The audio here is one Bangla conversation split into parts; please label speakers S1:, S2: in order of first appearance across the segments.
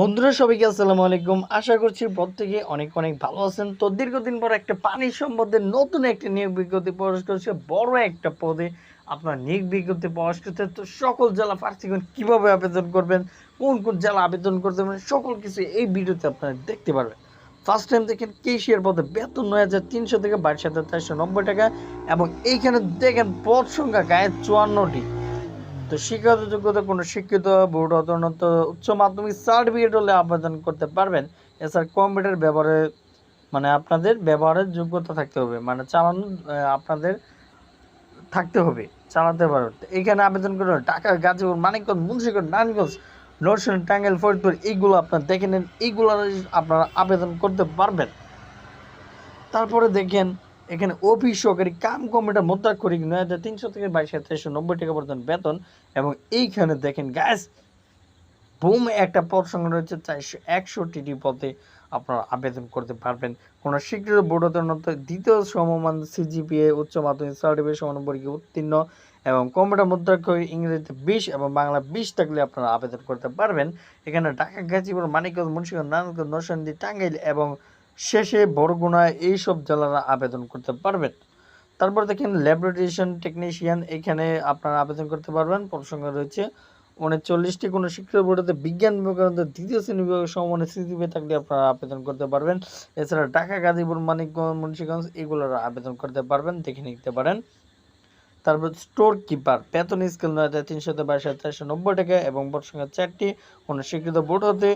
S1: বন্ধুরা, সবাইকে আসসালামু আলাইকুম। আশা করছি প্রত্যেকে অনেক অনেক ভালো আছেন। তো দীর্ঘদিন পর একটা পানি সম্বন্ধে নতুন একটা নিয়োগ বিজ্ঞপ্তি প্রকাশ করেছে। বড় একটা পদে আপনার নিয়োগ বিজ্ঞপ্তি প্রকাশ করতে তো সকল জেলা প্রার্থীগণ কীভাবে আবেদন করবেন, কোন কোন জেলা আবেদন করতে পারবেন সকল কিছু এই ভিডিওতে আপনারা দেখতে পারবেন। ফার্স্ট টাইম দেখেন কেশিয়ার পদে বেতন নয় হাজার তিনশো থেকে বাইশ হাজার চারশো নব্বই টাকা এবং এইখানে দেখেন পদ সংখ্যা গায়ে চুয়ান্নটি। তো শিক্ষাগত যোগ্যতা কোনো শিক্ষিত বোর্ড অতনত উচ্চ মাধ্যমিক সার্টিফিকেট হলে আবেদন করতে পারবেন। এছাড়া কম্পিউটার ব্যবহারে মানে আপনাদের ব্যবহারের যোগ্যতা থাকতে হবে। মানে চালানো আপনাদের থাকতে হবে, চালাতে পারবেন। এখানে আবেদন করুন ঢাকা, গাজীপুর, মানিকগঞ্জ, মুন্সিগঞ্জ, নারায়ণগঞ্জ, নরসিংহ, টাঙ্গাইল, ফরিদপুর, এইগুলো আপনার দেখে নেন। এইগুলো আপনারা আবেদন করতে পারবেন। তারপরে দেখেন এখানে অফিস সহকারী কাম মুদ্রা করি নয় হাজার তিনশো থেকে বাইশ হাজার চারশো নব্বই টাকা পর্যন্ত বেতন এবং এইখানে দেখেন গ্যাস বুম একটা পদ সংখ্যা রয়েছে চারশো একষট্টিটি পদে আপনারা আবেদন করতে পারবেন। কোনো স্বীকৃত বোর্ড দ্বিতীয় সমমান সিজিপিএ, উচ্চ মাধ্যমিক সার্টিফিকেট সমান উত্তীর্ণ এবং কম্পিউটার মুদ্রাক্ষর ইংরেজিতে বিশ এবং বাংলা বিশ থাকলে আপনারা আবেদন করতে পারবেন। এখানে ঢাকা, গাজীপুর, মানিকগঞ্জ, মুন্সিগঞ্জ, নারায়ণগঞ্জ, নরসিংদী, টাঙ্গাইল এবং শেষে বরগুনায় এইসব জেলারা আবেদন করতে পারবেন। তারপর দেখেন ল্যাবরেটেশন টেকনিশিয়ান এখানে আপনারা আবেদন করতে পারবেন। প্রসঙ্গ রয়েছে, উনচল্লিশটি কোনো শিক্ষা বোর্ডে বিজ্ঞান বিভাগের মধ্যে দ্বিতীয় শ্রেণি বিভাগের স্থিতি পেয়ে থাকলে আপনারা আবেদন করতে পারবেন। এছাড়া ঢাকা, গাজীপুর, মানিকগঞ্জ, মুন্সিগঞ্জ এগুলোর আবেদন করতে পারবেন, দেখে নিতে পারেন। তারপর স্টোর কিপার। বেতন স্কেল নয় তিনশো বাইশ হাজার চারশো নব্বই টাকা এবং বর্ষসংখ্যা চারটি। কোনো স্বীকৃত বোর্ড হতে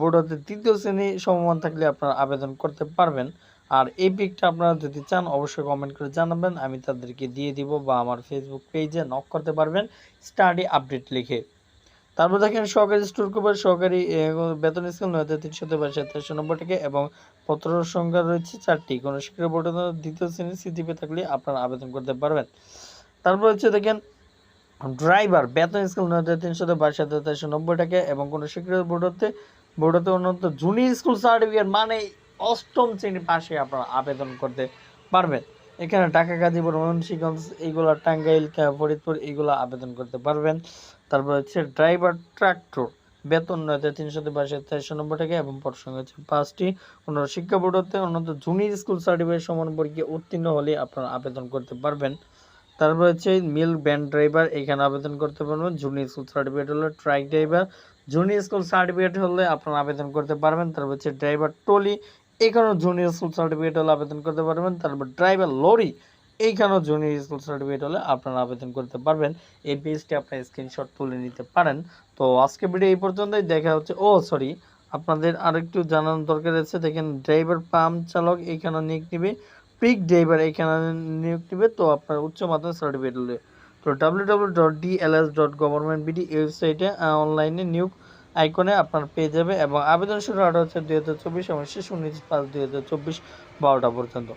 S1: বোর্ড হতে তৃতীয় শ্রেণি সমমান থাকলে আপনারা আবেদন করতে পারবেন। আর এই পিকটা আপনারা যদি চান, অবশ্যই কমেন্ট করে জানাবেন। আমি তাদেরকে দিয়ে দিব বা আমার ফেসবুক পেজে নক করতে পারবেন স্টাডি আপডেট লিখে। তারপর দেখেন, সহকারী স্টোর কিপার, সহকারী বেতন স্কেল নয় তিনশো বাইশ হাজার চারশো নব্বই টাকা এবং পত্র সংখ্যা রয়েছে চারটি। কোনো স্বীকৃত বোর্ড দ্বিতীয় শ্রেণির সিটিপি থাকলে আপনারা আবেদন করতে পারবেন। তারপর হচ্ছে দেখেন ড্রাইভার বেতন স্কেল নয় হাজার তিনশো বাইশ চারশো নব্বই টাকা এবং কোনো স্বীকৃত বোর্ড হতে বোর্ড হতে উন্নত জুনিয়র স্কুল সার্টিফিকেট মানে অষ্টম শ্রেণির পাশে আপনারা আবেদন করতে পারবেন। এখানে ঢাকা, গাজীপুর, মুন্সিগঞ্জ, এইগুলো টাঙ্গাইল ফরিদপুর এইগুলো আবেদন করতে পারবেন। তারপর হচ্ছে ড্রাইভার ট্রাক্টর বেতন নয় হাজার তিনশো বাইশ চারশো নব্বই টাকা এবং প্রসঙ্গ হচ্ছে পাঁচটি। কোনো শিক্ষা বোর্ড হতে উন্নত জুনিয়র স্কুল সার্টিফিকেট সমান পরীক্ষা উত্তীর্ণ হলে আপনারা আবেদন করতে পারবেন। তারপর হচ্ছে মিল ব্যান্ড ড্রাইভার এখানে আবেদন করতে পারবেন। জুনিয়র স্কুল সার্টিফিকেট হলে truck driver junior school certificate হলে আপনারা আবেদন করতে পারবেন। তারপর হচ্ছে ড্রাইভার টলি এখানেও জুনিয়র স্কুল সার্টিফিকেট হলে আবেদন করতে পারবেন। তারপর ড্রাইভার লরি এইখানেও জুনিয়র স্কুল সার্টিফিকেট হলে আপনারা আবেদন করতে পারবেন। এই পেজটি আপনার স্ক্রিনশট তুলে নিতে পারেন। তো আজকে ভিডিও এই পর্যন্তই। দেখা হচ্ছে ও সরি আপনাদের আরেকটু জানানোর দরকার আছে। দেখেন ড্রাইভার পাম্প চালক এইখানে নিক নিবে। পিক ড্রাইভার এখানে নিয়োগ নেবে তো আপনার উচ্চ মাধ্যমিক সার্টিফিকেট তো W W dot DLS dot government BD ওয়েবসাইটে অনলাইনে নিয়োগ আইকনে আপনার পেয়ে যাবে এবং আবেদন শুরু আট হচ্ছে দুই হাজার চব্বিশ এবং শেষ উনিশ পাঁচ দুই হাজার চব্বিশ বারোটা পর্যন্ত।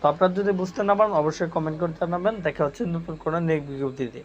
S1: তো আপনার যদি বুঝতে না পারেন, অবশ্যই কমেন্ট করে জানাবেন। দেখা হচ্ছে নতুন কোনো নিয়োগ বিজ্ঞপ্তিতে।